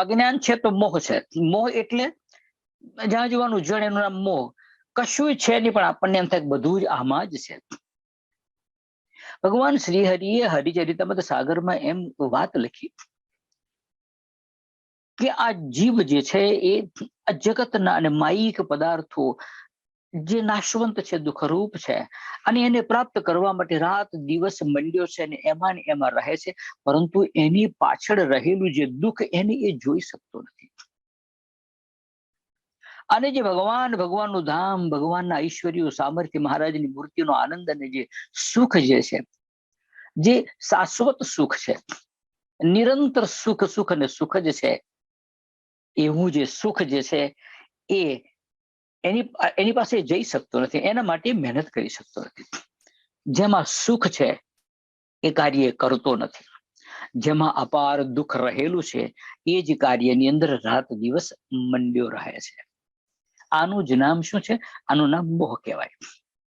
અજ્ઞાન છે તો મોહ છે. મોહ એટલે જ્યાં જોવાનું જણ એનું નામ મોહ. કશું છે નહીં, પણ આપણને એમ થાય બધું જ આમાં જ છે. ભગવાન શ્રી હરિએ હરિચરિતમૃત સાગરમાં એમ વાત લખી કે આ જીવ જે છે એ જગતના અને માયિક પદાર્થો જે નાશવંત છે, દુઃખરૂપ છે, અને એને પ્રાપ્ત કરવા માટે રાત દિવસ મંડ્યો છે અને એમાં ને એમાં રહે છે, પરંતુ એની પાછળ રહેલું જે દુઃખ એને એ જોઈ શકતો નથી. અને જે ભગવાન, ભગવાનનું ધામ, ભગવાનના ઐશ્વર્યો, સામર્થ્ય, મહારાજની મૂર્તિનો આનંદ અને જે સુખ જે છે, જે શાશ્વત સુખ છે, નિરંતર સુખ સુખ અને સુખ જ છે, એવું જે સુખ જે છે, એ એની એની પાસે જઈ શકતો નથી, એના માટે મહેનત કરી શકતો નથી. જેમાં સુખ છે, એ કાર્ય કરતો નથી. જેમાં અપાર દુઃખ રહેલું છે, એ જ કાર્યની અંદર રાત દિવસ મંડ્યો રહે છે. આનું જ નામ શું છે? આનું નામ મોહ કહેવાય.